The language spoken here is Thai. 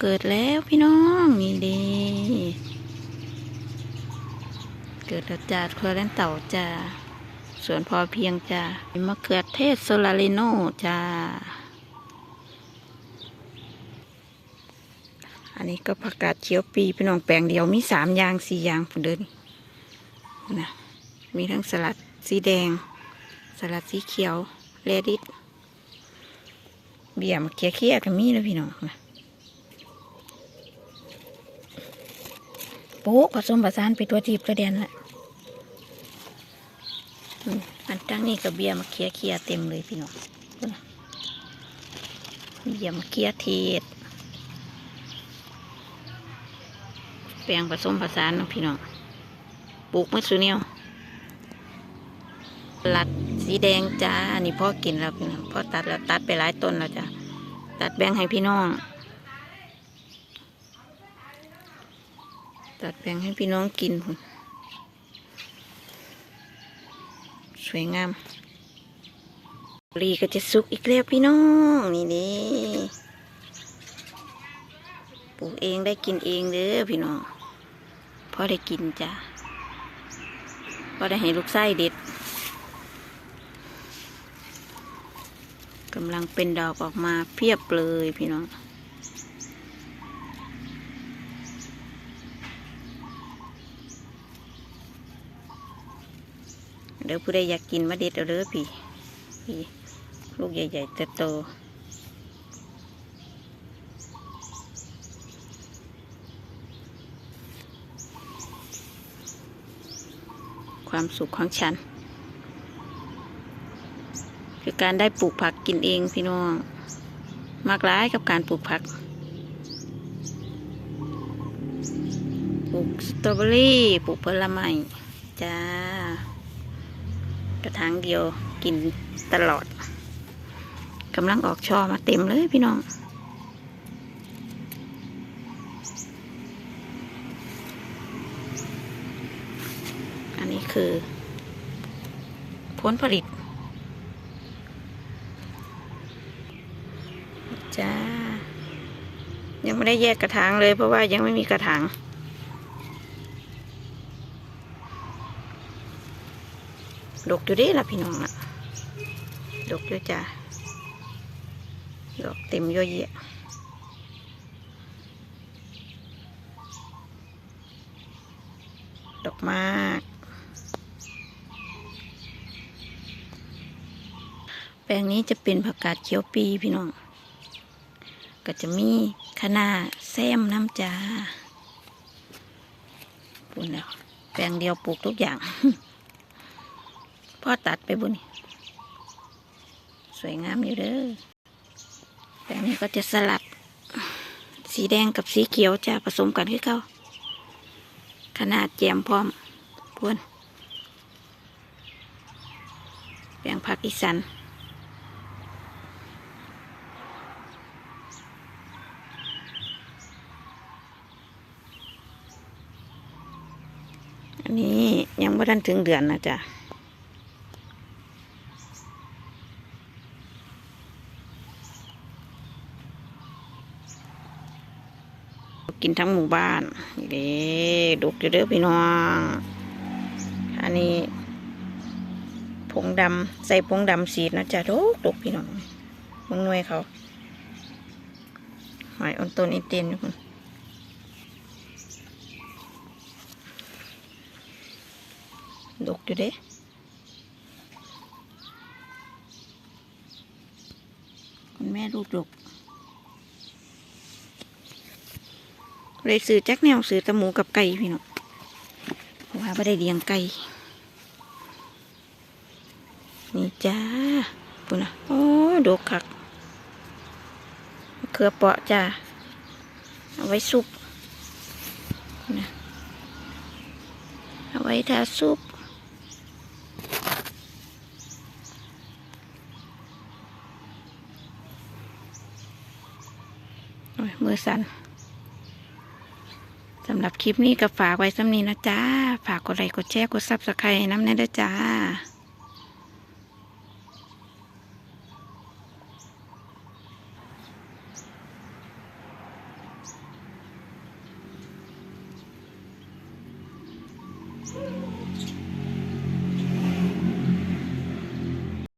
เกิดแล้วพี่น้องนี่ดีเกิดแล้วจ้าเครือเล่นเต่าจ้าสวนพอเพียงจ้ามะเขือเทศโซลาริโนจ้าอันนี้ก็ผักกาดเขียวปีพี่น้องแปลงเดียวมีสามอย่างสี่อย่างผมเดินนะมีทั้งสลัดสีแดง สลัดสีเขียวเลดิสเบี่ยมเคี้ยเคี้ยๆก็มีนะพี่น้องนะ ป๊ผสมผสานไปตัวทีบตัวเดียนละอันตั้งนี้ก็เบียมาเคียเคียเต็มเลยพี่น้องเบียมาเคียเทศแปลงผสมผสานนะพี่น้องปลูกมะสุเนียวหลัดสีแดงจ้านี่พ่อกินแล้วพี่น้องพ่อตัดแล้วตัดไปหลายต้นแล้วจ้ะตัดแบ่งให้พี่น้อง ตัดแบ่งให้พี่น้องกินพุ่นสวยงามลีก็จะสุกอีกแล้วพี่น้อง นี่นี่ปลูกเองได้กินเองเด้อพี่น้องพอได้กินจ้ะพอได้ให้ลูกไส้เด็ดกำลังเป็นดอกออกมาเพียบเลยพี่น้อง เดี๋ยวผู้ใดอยากกินมาเด็ดเอาเด้อพี่พี่ลูกใหญ่ๆโตความสุขของฉัน คือการได้ปลูกผักกินเองพี่น้องมากร้ายกับการปลูกผักปลูกสตรอเบอรี่ปลูกผลไม้จ้า กระถางเดียวกินตลอดกำลังออกช่อมาเต็มเลยพี่น้อง อันนี้คือ ผลผลิต จ้า ยังไม่ได้แยกกระถางเลยเพราะว่ายังไม่มีกระถาง ดกอยู่เดิล่ะพี่น้องอะดกด้วยจ้าดอกเต็มเยอะแยะดอกมาก แปลงนี้จะเป็นผักกาดเขียวปีพี่น้อง ก็จะมีคะนาแซมน้ำจ้าปุ่นแล้ว แปลงเดียวปลูกทุกอย่าง พ่อตัดไปบุญนี่สวยงามอยู่เด้อแปลงนี้ก็จะสลับ สีแดงกับสีเขียวจะผสมกันคือเขาขนาดแจมพร้อมพวนแปลงผักอีสันอันนี้ยังไม่ทันถึงเดือนนะจ๊ะ กินทั้งหมู่บ้านเด้ดกอยู่เด้อพี่น้อง อันนี้ ผงดำใส่ผงดำสีนะจ๊ะดกดกพี่น้องมึงน่วยเขาหอยออนต้นอินเตนคุณดกอยู่เด้คุณแม่ลูกดก เลยซื้อแจักแนวซื้อตะหมูกับไก่พี่น้องเพราะว่าไม่ได้เลี้ยงไก่นี่จ้าปุ่นนะโอ้ดกคักเขือเปาะจ้าเอาไว้ซุปนะเอาไว้ทาซุปโอ้ยมือสั่น สำหรับคลิปนี้ก็ฝากไว้สำนี้นะจ้า ฝากกดไลค์กดแชร์กดซับสไครต์น้ำแน่ด้วยจ้า